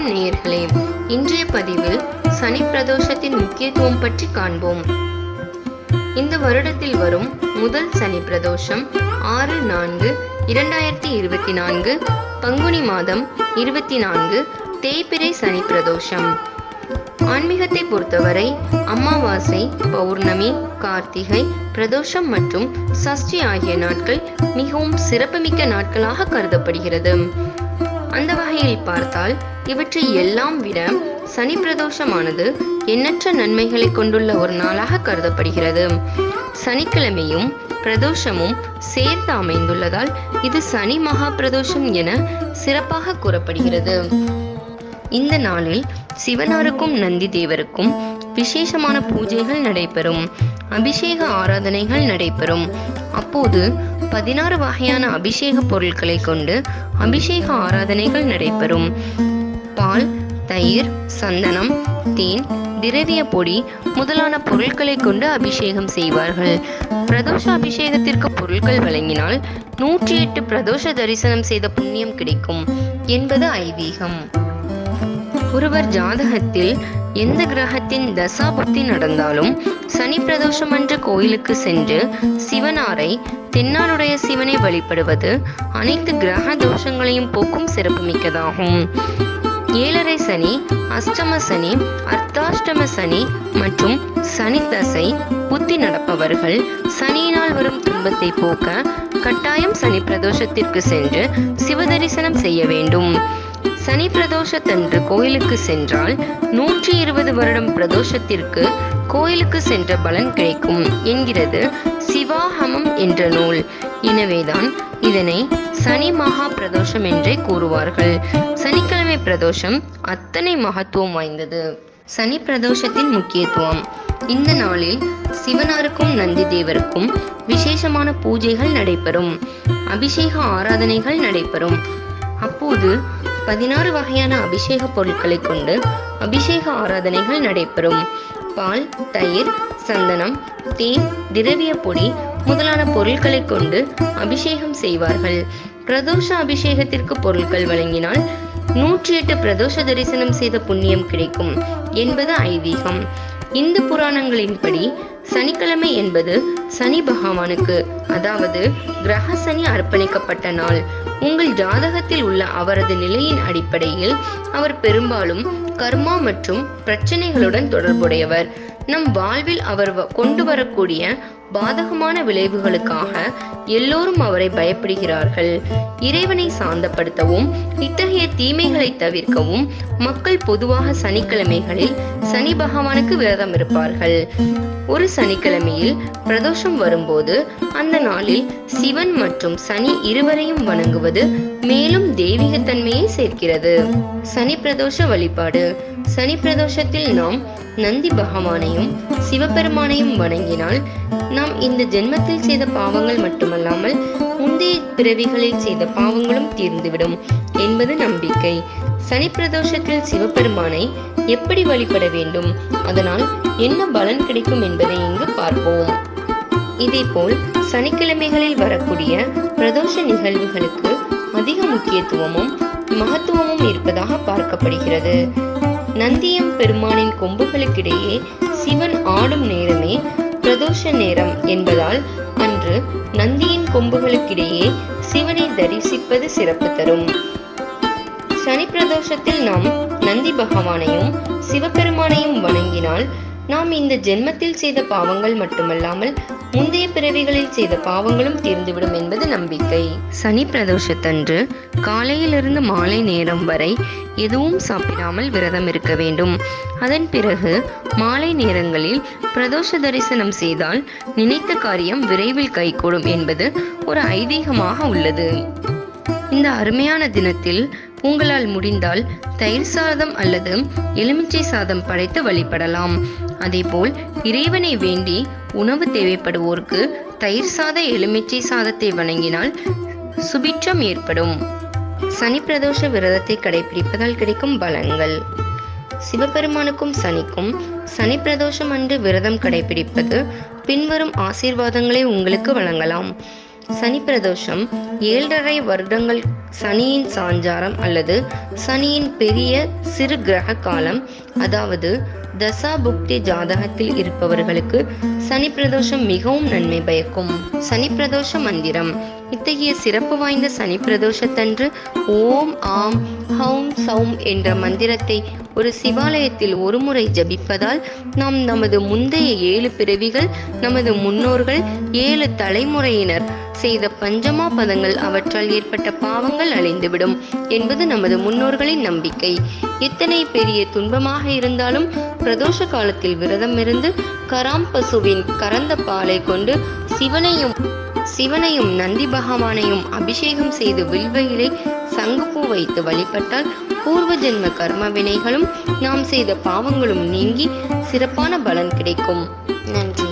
வணக்கம் நேயர்களே இன்றைய பதிவில் சனி பிரதோஷத்தின் முக்கியத்துவம் பற்றி காண்போம். இந்த வருடத்தில் வரும் முதல் சனி பிரதோஷம் ஆறு நான்கு இரண்டாயிரத்தி இருபத்தி நான்கு பங்குனி மாதம் இருபத்தி நான்கு தேய்பிரை சனி பிரதோஷம். ஆன்மீகத்தை பொறுத்தவரை அமாவாசை பௌர்ணமி கார்த்திகை பிரதோஷம் மற்றும் சஷ்டி ஆகிய நாட்கள் மிகவும் சிறப்புமிக்க நாட்களாக கருதப்படுகிறது. அந்த வகையில் பார்த்தால் இவற்றை எல்லாம் விட சனி பிரதோஷமானது எண்ணற்ற நன்மைகளை கொண்டுள்ள ஒரு நாளாக கருதப்படுகிறது. சனிக்கிழமையும் பிரதோஷமும் சேர்ந்து அமைந்துள்ளதால் இது சனி மகா பிரதோஷம் என சிறப்பாக கூறப்படுகிறது. இந்த நாளில் சிவனாருக்கும் நந்தி தேவருக்கும் விசேஷமான பூஜைகள் நடைபெறும். அபிஷேக ஆராதனைகள் நடைபெறும். அப்போது பதினாறு வகையான அபிஷேக பொருட்களை கொண்டு அபிஷேக ஆராதனைகள் நடைபெறும். தயிர் சந்தனம் தேன் திரவிய பொடி முதலான பொருட்களை கொண்டு அபிஷேகம் செய்வார்கள். பிரதோஷ அபிஷேகத்திற்கு பொருட்கள் வழங்கினால் நூற்றி எட்டு பிரதோஷ தரிசனம் செய்த புண்ணியம் கிடைக்கும் என்பது ஐதீகம். ஒருவர் ஜாதகத்தில் எந்த கிரகத்தின் தசாபக்தி நடந்தாலும் சனி பிரதோஷம் அன்று கோயிலுக்கு சென்று சிவனாரை தென்னாருடைய சிவனை வழிபடுவது அனைத்து கிரக தோஷங்களையும் போக்கும் சிறப்புமிக்கதாகும். ஏழரை சனி அஷ்டம சனி அர்த்தாஷ்டம சனி மற்றும் சனி தசை புத்தி நடப்பவர்கள் சனியினால் வரும் துன்பத்தை போக்க கட்டாயம் சனி பிரதோஷத்திற்கு சென்று சிவதரிசனம் செய்ய வேண்டும். சனி பிரதோஷத்தன்று கோயிலுக்கு சென்றால் நூற்றி இருபது வருடம் பிரதோஷத்திற்கு கோயிலுக்கு சென்ற பலன் கிடைக்கும் என்கிறது சிவாஹமம் என்ற நூல். எனவேதான் இதனை சனி மகா பிரதோஷம் என்றே கூறுவார்கள். சனிக்கிழமை பிரதோஷம் அத்தனை மகத்துவம் வாய்ந்தது. சனி பிரதோஷத்தின் முக்கியத்துவம். இந்த நாளில் சிவனாருக்கும் நந்தி தேவருக்கும் விசேஷமான பூஜைகள் நடைபெறும். அபிஷேக ஆராதனைகள் நடைபெறும். அப்போது பதினாறு வகையான அபிஷேக பொருட்களை கொண்டு அபிஷேக ஆராதனைகள் நடைபெறும். பால் தயிர் சந்தனம் தேன் திரவிய பொடி முதலான பொருட்களை கொண்டு அபிஷேகம் செய்வார்கள். பிரதோஷ அபிஷேகத்திற்கு பொருட்கள் வழங்கினால் நூற்றி எட்டு பிரதோஷ தரிசனம் செய்த புண்ணியம் கிடைக்கும் என்பது ஐதீகம். இந்து புராணங்களின்படி சனிக்கிழமை என்பது சனி பகவானுக்கு அதாவது கிரக சனி அர்ப்பணிக்கப்பட்ட நாள். உங்கள் ஜாதகத்தில் உள்ள அவரது நிலையின் அடிப்படையில் அவர் பெரும்பாலும் கர்மா மற்றும் பிரச்சனைகளுடன் தொடர்புடையவர். நம் வாழ்வில் அவர் வ- கொண்டு வரக்கூடிய பாதகமான விளைவுகளுக்காக எல்லோரும் அவரை பயப்படுகிறார்கள். இறைவனை சாந்தப்படுத்தவும் இத்தகைய தீமைகளை தவிர்க்கவும் மக்கள் பொதுவாக சனிக்கிழமைகளில் சனி பகவானுக்கு விரதம் இருப்பார்கள். ஒரு சனிக்கிழமையில் பிரதோஷம் வரும்போது அந்த நாளில் சிவன் மற்றும் சனி இருவரையும் வணங்குவது மேலும் தெய்வீகத்தன்மையை சேர்க்கிறது. சனி பிரதோஷ வழிபாடு. சனி பிரதோஷத்தில் நாம் நந்தி பகவானையும் சிவபெருமானையும் வணங்கினால் நாம் இந்த ஜென்மத்தில் செய்த பாவங்கள் மட்டுமல்லாமல் முந்தைய பிறவிகளில் செய்த பாவங்களும் தீர்ந்துவிடும் என்பது நம்பிக்கை. சனி பிரதோஷத்தில் சிவபெருமானை எப்படி வழிபட வேண்டும்? அதனால் என்ன பலன் கிடைக்கும் என்பதை இங்கு பார்ப்போம். இதேபோல் சனிக்கிழமைகளில் வரக்கூடிய பிரதோஷ நிகழ்வுகளுக்கு அதிக முக்கியத்துவமும் மகத்துவமும் இருப்பதாக பார்க்கப்படுகிறது. நந்தியம் பெருமானின் கொம்புகளுக்கிடையே சிவன் ஆடும் நேரமே பிரதோஷ நேரம் என்பதால் அன்று நந்தியின் கொம்புகளுக்கிடையே சிவனை தரிசிப்பது சிறப்பு தரும். சனி பிரதோஷத்தில் நாம் நந்தி பகவானையும் சிவபெருமானையும் வணங்கினால் நாம் இந்த ஜென்மத்தில் செய்த பாவங்கள் மட்டுமல்லாமல் முந்தைய பிறவிகளில் செய்த பாவங்களும் தீர்ந்துவிடும் என்பது நம்பிக்கை. சனி பிரதோஷத்தன்று காலையிலிருந்து மாலை நேரம் வரை எதுவும் சாப்பிடாமல் விரதம் இருக்க வேண்டும். அதன் பிறகு மாலை நேரங்களில் பிரதோஷ தரிசனம் செய்தால் நினைத்த காரியம் விரைவில் கைகூடும் என்பது ஒரு ஐதீகமாக உள்ளது. இந்த அருமையான தினத்தில் உங்களால் முடிந்தால் தயிர் சாதம் அல்லது எலுமிச்சை சாதம் படைத்து வழிபடலாம். அதேபோல் இறைவனை வேண்டி உணவு தேவைப்படுவோருக்கு தயிர் சாத எலுமிச்சை சாதத்தை வணங்கினால் சுபிட்சம் ஏற்படும். சனி பிரதோஷ விரதத்தை கடைபிடிப்பதால் கிடைக்கும் பலன்கள். சிவபெருமானுக்கும் சனிக்கும் சனி பிரதோஷம் அன்று விரதம் கடைபிடிப்பது பின்வரும் ஆசீர்வாதங்களை உங்களுக்கு வழங்கலாம். சனி பிரதோஷம் ஏழரை வருடங்கள் சனியின் சாஞ்சாரம் அல்லது சனியின் பெரிய சிறு கிரக காலம் அதாவது தசா புக்தி ஜாதகத்தில் இருப்பவர்களுக்கு சனி பிரதோஷம் மிகவும் நன்மை பயக்கும். சனி பிரதோஷ மந்திரம். இத்தகைய சிறப்பு வாய்ந்த சனி பிரதோஷத்தன்று ஓம் ஆம் ஹௌம் சௌம் என்ற மந்திரத்தை ஒரு சிவாலயத்தில் ஒருமுறை ஜபிப்பதால் நாம் நமது முந்தைய ஏழு பிறவிகள் நமது முன்னோர்கள் ஏழு தலைமுறையினர் செய்த பஞ்சமா பதங்கள் அவற்றால் ஏற்பட்ட பாவங்கள் அழிந்துவிடும் என்பது நமது முன்னோர்களின் நம்பிக்கை. எத்தனை பெரிய துன்பமாக இருந்தாலும் பிரதோஷ காலத்தில் விரதம் இருந்து கராம் பசுவின் கறந்த பாலை கொண்டு சிவனையும் சிவனையும் நந்தி பகவானையும் அபிஷேகம் செய்து வில்வையிலே சங்குப்பூ வைத்து வழிபட்டால் பூர்வ ஜென்ம கர்ம வினைகளும் நாம் செய்த பாவங்களும் நீங்கி சிறப்பான பலன் கிடைக்கும். நன்றி.